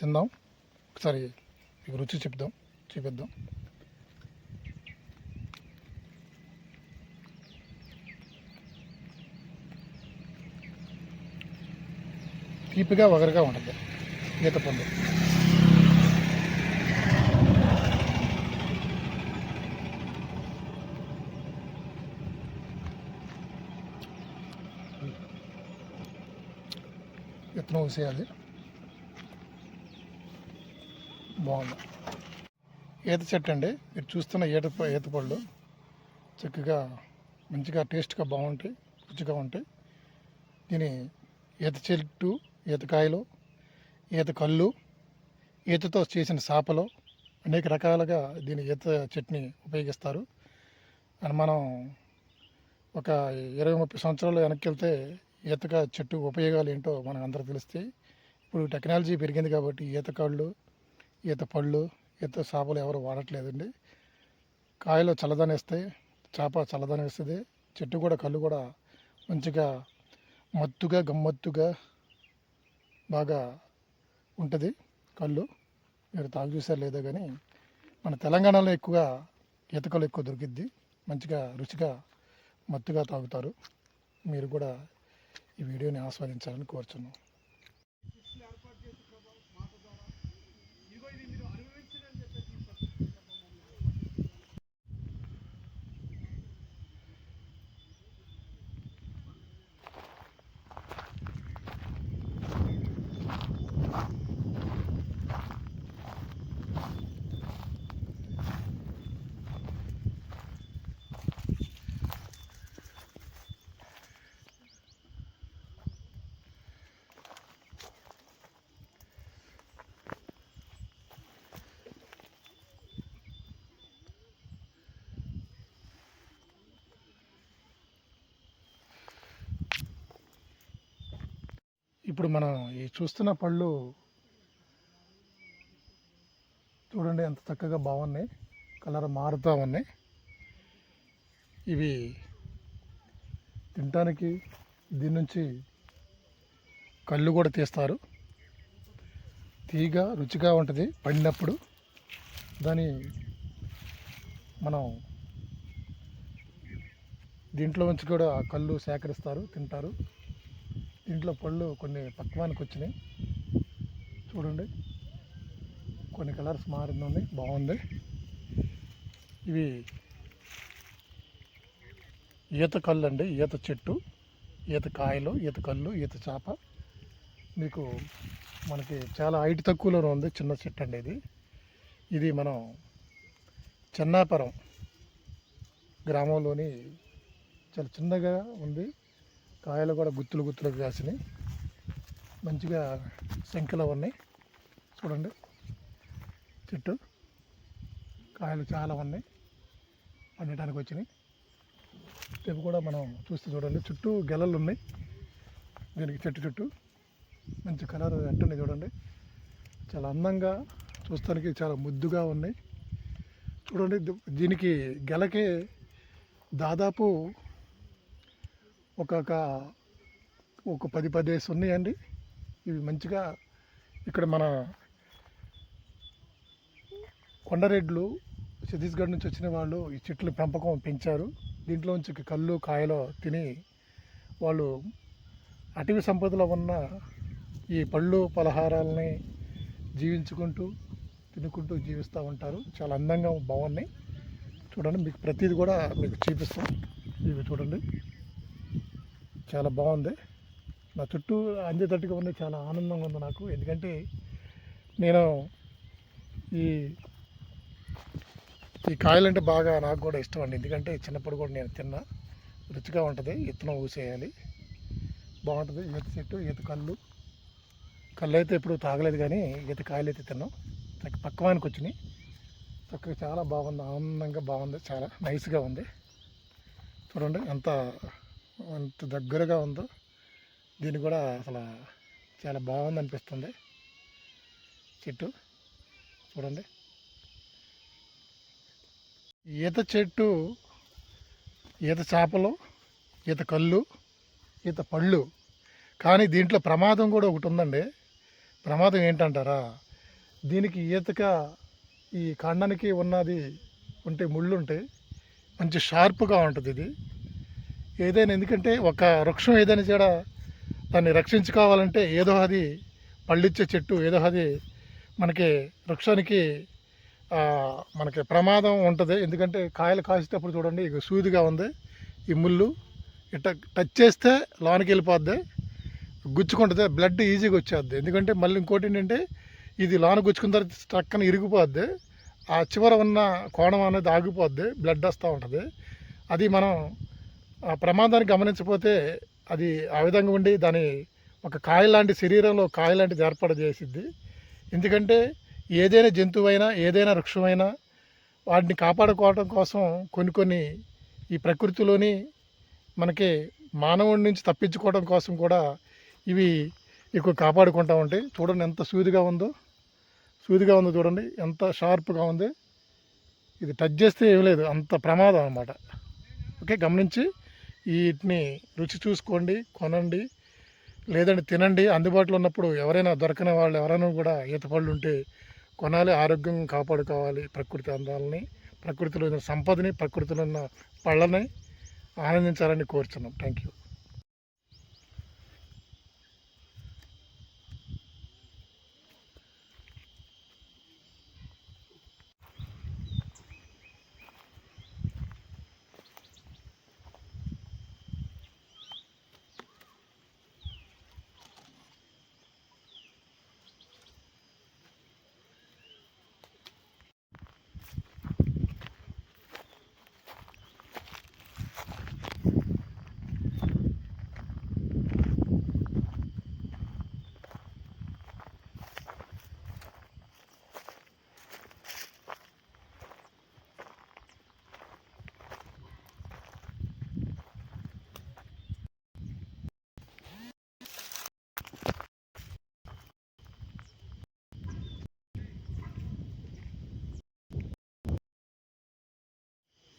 తిందాం. ఒకసారి మీకు రుచి చెప్దాం. చూపిద్దాం. తీపిగా వగరగా ఉంటుంది. ఈత పండు విత్తనం వేసేయాలి బాగుంది. ఈత చెట్టు అండి. మీరు చూస్తున్న ఈత ఈత పళ్ళు చక్కగా మంచిగా టేస్ట్గా బాగుంటాయి రుచిగా ఉంటాయి. దీని ఈత చెట్టు ఈతకాయలు ఈత కళ్ళు ఈతతో చేసిన చేపలు అనేక రకాలుగా దీని ఈత చెట్ని ఉపయోగిస్తారు. అని మనం ఒక ఇరవై ముప్పై సంవత్సరాలు వెనక్కి వెళ్తే ఈతక చెట్టు ఉపయోగాలు ఏంటో మనకు అందరూ తెలుస్తాయి. ఇప్పుడు టెక్నాలజీ పెరిగింది కాబట్టి ఈతకాళ్ళు ఈత పళ్ళు ఈత చేపలు ఎవరు వాడట్లేదండి. కాయలు చల్లదనం వేస్తాయి చేప చల్లదనం వేస్తుంది చెట్టు కూడా కళ్ళు కూడా మంచిగా మత్తుగా గమ్మత్తుగా బాగా ఉంటుంది కళ్ళు. మీరు తాగు చూసారు లేదో కానీ మన తెలంగాణలో ఎక్కువగా ఈత ఎక్కువ దొరికిద్ది. మంచిగా రుచిగా మత్తుగా తాగుతారు. మీరు కూడా ఈ వీడియోని ఆస్వాదించాలని కోరుచున్నాం. ఇప్పుడు మనం ఈ చూస్తున్న పళ్ళు చూడండి ఎంత చక్కగా బాగున్నాయి. కలర్ మారుతూ ఉన్నాయి. ఇవి తినటానికి దీని నుంచి కళ్ళు కూడా తీస్తారు. తీగ రుచిగా ఉంటుంది. పండినప్పుడు దాని మనం దీంట్లో నుంచి కూడా కళ్ళు సేకరిస్తారు తింటారు. దీంట్లో పళ్ళు కొన్ని పక్వానికి వచ్చినాయి. చూడండి. కొన్ని కలర్స్ మారింది బాగుంది. ఇవి ఈత కళ్ళు అండి ఈత చెట్టు ఈత కాయలు ఈత కళ్ళు ఈత చేప. మీకు మనకి చాలా హైట్ తక్కువలోనే ఉంది చిన్న చెట్టు అండి ఇది. ఇది మనం చెన్నాపురం గ్రామంలోని చాలా చిన్నగా ఉంది. కాయలు కూడా గుత్తులు గుత్తులు కాసినాయి. మంచిగా శంఖలు ఉన్నాయి. చూడండి. చెట్టు. కాయలు చాలా ఉన్నాయి. పండటానికి వచ్చినాయి. రేపు కూడా మనం చూస్తే చూడండి. చుట్టూ గెలలు ఉన్నాయి. దీనికి చెట్టు చుట్టూ. మంచి కలర్ అంటున్నాయి చూడండి. చాలా అందంగా చూస్తానికి చాలా ముద్దుగా ఉన్నాయి. చూడండి దీనికి గెలకి దాదాపు ఒక్కొక్క ఒక పది పదేసి ఉన్నాయండి. ఇవి మంచిగా ఇక్కడ మన కొండరెడ్లు ఛత్తీస్గఢ్ నుంచి వచ్చిన వాళ్ళు ఈ చెట్లు పెంపకం పెంచారు. దీంట్లోంచి కళ్ళు కాయలు తిని వాళ్ళు అటవీ సంపదలో ఉన్న ఈ పళ్ళు పలహారాలని జీవించుకుంటూ తినుకుంటూ జీవిస్తూ ఉంటారు. చాలా అందంగా బాగున్నాయి. చూడండి మీకు ప్రతిది కూడా మీకు చూపిస్తాం. ఇవి చూడండి. చాలా బాగుంది. నా చుట్టూ అందేటట్టుగా ఉంది చాలా ఆనందంగా ఉంది నాకు. ఎందుకంటే నేను ఈ ఈ కాయలంటే బాగా నాకు కూడా ఇష్టం అండి. ఎందుకంటే చిన్నప్పుడు కూడా నేను తిన్నా రుచిగా ఉంటుంది. ఇత్తనం ఊసేయాలి. బాగుంటుంది. ఈత చెట్టు ఈత కళ్ళు. కళ్ళు అయితే ఎప్పుడు తాగలేదు కానీ ఈత కాయలు అయితే తిన్నాం. చక్క పక్వానికి వచ్చినాయి. చక్కగా చాలా బాగుంది. ఆనందంగా బాగుంది. చాలా నైస్గా ఉంది. చూడండి ఎంత ఎంత దగ్గరగా ఉందో దీన్ని కూడా అసలు చాలా బాగుంది అనిపిస్తుంది చెట్టు చూడండి. ఈత చెట్టు ఈత చేపలు ఈత కళ్ళు ఈత పళ్ళు. కానీ దీంట్లో ప్రమాదం కూడా ఒకటి ఉందండి. ప్రమాదం ఏంటంటారా? దీనికి ఈతక ఈ కాండానికి ఉన్నది ఉంటే ముళ్ళు ఉంటాయి మంచి షార్ప్గా ఉంటుంది ఇది. ఏదైనా ఎందుకంటే ఒక వృక్షం ఏదైనా చేడ దాన్ని రక్షించుకోవాలంటే ఏదో అది పళ్ళిచ్చే చెట్టు ఏదో అది మనకి వృక్షానికి మనకి ప్రమాదం ఉంటుంది. ఎందుకంటే కాయలు కాసేటప్పుడు చూడండి ఇక సూదిగా ఉంది. ఈ ముళ్ళు ఇట్ట టచ్ చేస్తే లోనికి వెళ్ళిపోద్ది. గుచ్చుకుంటుంది. బ్లడ్ ఈజీగా వచ్చేద్ది. ఎందుకంటే మళ్ళీ ఇంకోటి ఏంటంటే ఇది లోన గుచ్చుకున్న తర్వాత టక్కన ఇరిగిపోద్ది. ఆ చివర ఉన్న కోణం అనేది ఆగిపోద్ది. బ్లడ్ వస్తూ ఉంటుంది. అది మనం ఆ ప్రమాదాన్ని గమనించకపోతే అది ఆ విధంగా ఉండి దాని ఒక కాయ లాంటి శరీరంలో కాయ లాంటిది ఏర్పాటు చేసిద్ది. ఎందుకంటే ఏదైనా జంతువైనా ఏదైనా వృక్షమైనా వాటిని కాపాడుకోవడం కోసం కొన్ని కొన్ని ఈ ప్రకృతిలోని మనకి మానవుడి నుంచి తప్పించుకోవడం కోసం కూడా ఇవి ఎక్కువ కాపాడుకుంటూ ఉంటాయి. చూడండి ఎంత సూదిగా ఉందో. సూదిగా ఉందో చూడండి. ఎంత షార్ప్గా ఉంది. ఇది టచ్ చేస్తే ఏం లేదు. అంత ప్రమాదం అనమాట ఓకే గమనించి వీటిని రుచి చూసుకోండి కొనండి లేదంటే తినండి. అందుబాటులో ఉన్నప్పుడు ఎవరైనా దొరకని వాళ్ళు ఎవరైనా కూడా ఈత పళ్ళు ఉంటే కొనాలి ఆరోగ్యం కాపాడుకోవాలి ప్రకృతి అందాలని ప్రకృతిలో ఉన్న సంపదని ప్రకృతిలో ఉన్న పళ్ళని ఆనందించాలని కోరుచున్నాం. థ్యాంక్ యూ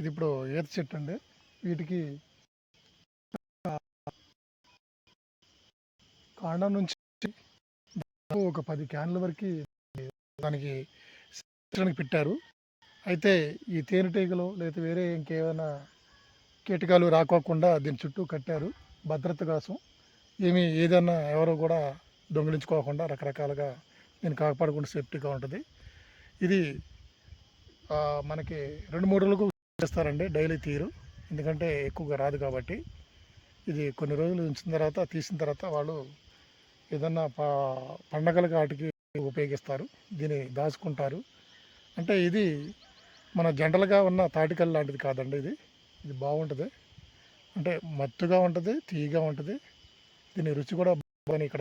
ఇది ఇప్పుడు ఈత చెట్టు అండి. వీటికి కాండం నుంచి ఒక పది క్యాన్ల వరకు దానికి పెట్టారు. అయితే ఈ తేనెటీగలు లేదా వేరే ఇంకేమైనా కీటకాలు రాకోకుండా దీని చుట్టూ కట్టారు భద్రత కోసం. ఏమి ఏదైనా ఎవరో కూడా దొంగిలించుకోకుండా రకరకాలుగా దీన్ని కాపాడుకుంటే సేఫ్టీగా ఉంటుంది. ఇది మనకి రెండు మూడు రోజులకు చేస్తారండి డైలీ తీరు. ఎందుకంటే ఎక్కువగా రాదు కాబట్టి. ఇది కొన్ని రోజులు ఉంచిన తర్వాత తీసిన తర్వాత వాళ్ళు ఏదన్నా ప పండగలకు వాటికి ఉపయోగిస్తారు. దీన్ని దాచుకుంటారు. అంటే ఇది మన జంటలుగా ఉన్న తాటికల్ లాంటిది కాదండి ఇది. ఇది బాగుంటుంది. అంటే మత్తుగా ఉంటుంది తీయగా ఉంటుంది. దీని రుచి కూడా బాగుంది ఇక్కడ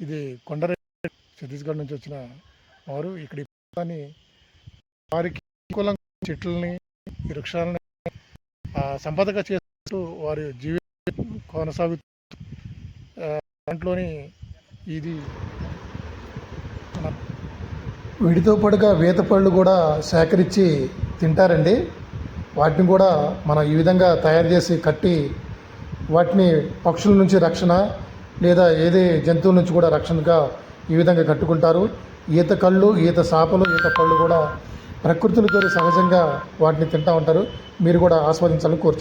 ఇది కొండరే ఛత్తీస్గఢ్ నుంచి వచ్చిన వారు ఇక్కడ వారికి అనుకూలంగా చెట్లని ఈ వృక్షాలని సంపదగా చేస్తూ వారి జీవితం కొనసాగుతూ దాంట్లోని ఇది వీటితో పాటుగా వేత పళ్ళు కూడా సేకరించి తింటారండి. వాటిని కూడా మనం ఈ విధంగా తయారు చేసి కట్టి వాటిని పక్షుల నుంచి రక్షణ లేదా ఏదే జంతువుల నుంచి కూడా రక్షణగా ఈ విధంగా కట్టుకుంటారు. ఈత కళ్ళు ఈత సాపలు ఈత పళ్ళు కూడా ప్రకృతితో సహజంగా వాటిని తింటూ ఉంటారు. మీరు కూడా ఆస్వాదించాలని కోరుచు